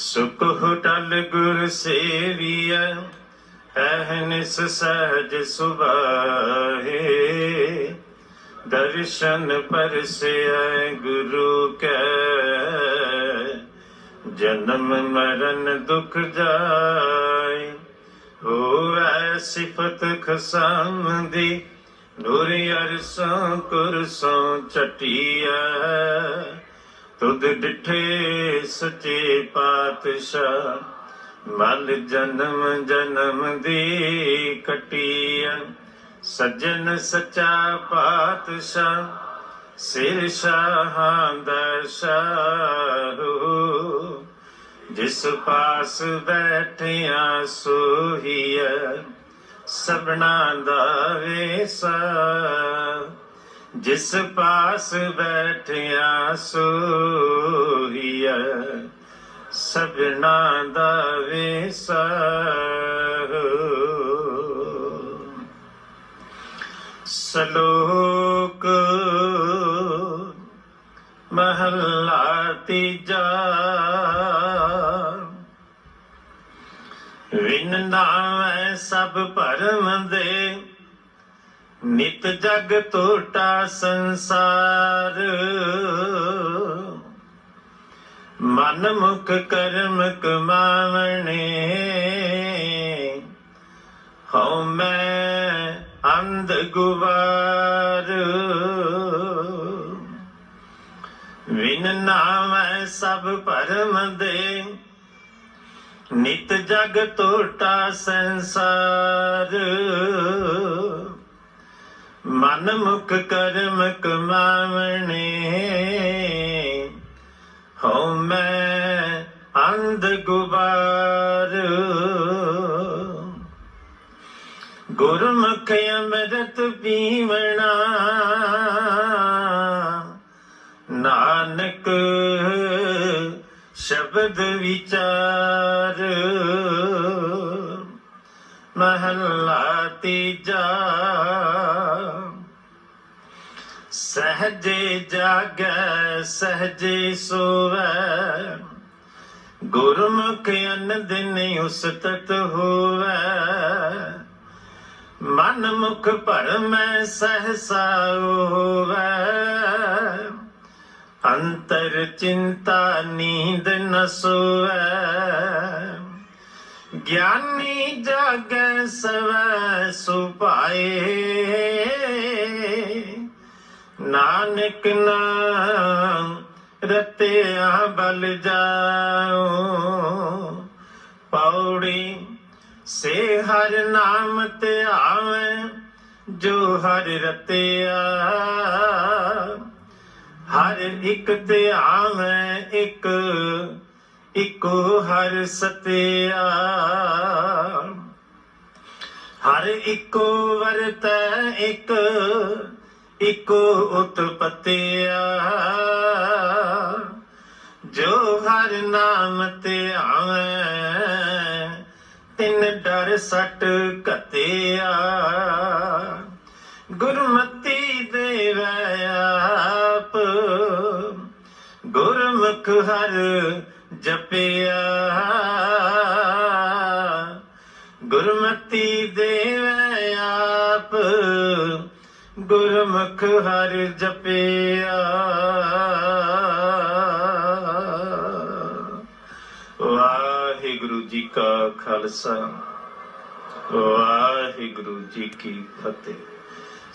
ਸੁਖ ਟਲ ਗੁਰ ਸੇਵੀਐ ਅਹਨਿਸ ਸਹਜ ਸੁਭਾਏ ਦਰਸ਼ਨ ਪਰਸਿਐ ਗੁਰੂ ਕੈ, ਜਨਮ ਮਰਨ ਦੁਖ ਜਾਏ। ਹੋਵੈ ਸਿਫਤ ਖਸਮ ਦੀ ਨੂਰ ਅਰਸੋਂ ਕੁਰਸੋਂ ਚਟਿਆ ਤੁਧ ਡਿਠੇ ਸੱਚੇ ਪਾਤਸ਼ਾਹ ਮਲ ਜਨਮ ਜਨਮ ਦੀ ਕਟਿਆ। ਸੱਜਣ ਸੱਚਾ ਪਾਤਸ਼ਾਹ, ਸਿਰ ਸ਼ਾਹਾਂ ਦਾ ਸ਼ਾਹੂ। ਜਿਸ ਪਾਸ ਬੈਠਿਆ ਸੋਹੀਐ, ਸਭਨਾ ਦਾ ਵੇਸਾ। ਜਿਸ ਪਾਸ ਬੈਠਿਆ ਸੋਹੀਐ, ਸਭਨਾ ਦਾ ਵੇਸਾ ਸਲੋਕ ਮਹੱਲਾ ਤੀਜਾ। ਵਿਨ ਨਾਮੈ ਸਭ ਭਰਮ ਦੇ ਨਿਤ ਜਗ ਟੋਟਾ ਸੰਸਾਰ। ਮਨ ਮੁਖ ਕਰਮ ਕਮਾਵਣੇ। ਹਉ ਮੈਂ ਅੰਧ ਗੁਵਾਰ। ਵਿਨ ਨਾਮੈ ਸਭ ਪਰਮ ਦੇ। ਨਿਤ ਜਗ ਟੋਟਾ ਸੰਸਾਰ। ਮਨ ਮੁਖ ਕਰਮ ਕਮਾਵਣੇ। ਹਉ ਮੈਂ ਅੰਧ ਗੁਬਾਰ। ਗੁਰਮੁਖ ਅੰਮ੍ਰਿਤ ਪੀਵਣਾ। ਨਾਨਕ ਸ਼ਬਦ ਵਿਚਾਰ। ਮਹੱਲਾ ਤੀਜਾ। ਸਹਜੇ ਜਾਗੈ, ਸਹਜੇ ਸੋਵੈ ਗੁਰਮੁਖ ਅਨ ਦਿਨ ਉਸਤਤ ਹੋਵੈ। ਮਨ ਮੁਖ ਭਰਮੈ ਸਹਸਾ ਹੋਵੈ। ਅੰਤਰ ਚਿੰਤਾ ਨੀਂਦ ਨ ਸੋਵੈ। ਗਿਆਨੀ ਜਾਗੈ ਸਵੈ ਸੁਪਾਏ ਨਾਨਕ ਨਾਮ ਰਤਿਆ ਬਲ ਜਾਓ। ਪੌੜੀ ਸੇ ਹਰ ਨਾਮ ਤੇ ਆਵੇਂ ਜੋ ਹਰ ਰਤਿਆ। ਹਰ ਇੱਕ ਤੇ ਆਵੇਂ ਇੱਕ ਇੱਕੋ ਹਰ ਸਤਿਆ। ਹਰ ਇੱਕੋ ਵਰਤੈ ਇੱਕ, ਇੱਕੋ ਉਤਪਤਿਆ। ਜੋ ਹਰ ਨਾਮ ਤੇ ਆਵੇਂ, ਤਿੰਨ ਡਰ ਸਟ ਕਤਿਆ ਗੁਰਮਤੀ ਦੇਵੈ ਆਪ, ਗੁਰਮੁਖ ਹਰ ਜਪਿਆ। ਗੁਰਮਤੀ ਦੇਵੈ ਆਪ, ਗੁਰਮੁਖ ਹਰ ਜਪਿਆ। ਵਾਹਿਗੁਰੂ ਜੀ ਕਾ ਖਾਲਸਾ, ਵਾਹਿਗੁਰੂ ਜੀ ਕੀ ਫਤਿਹ।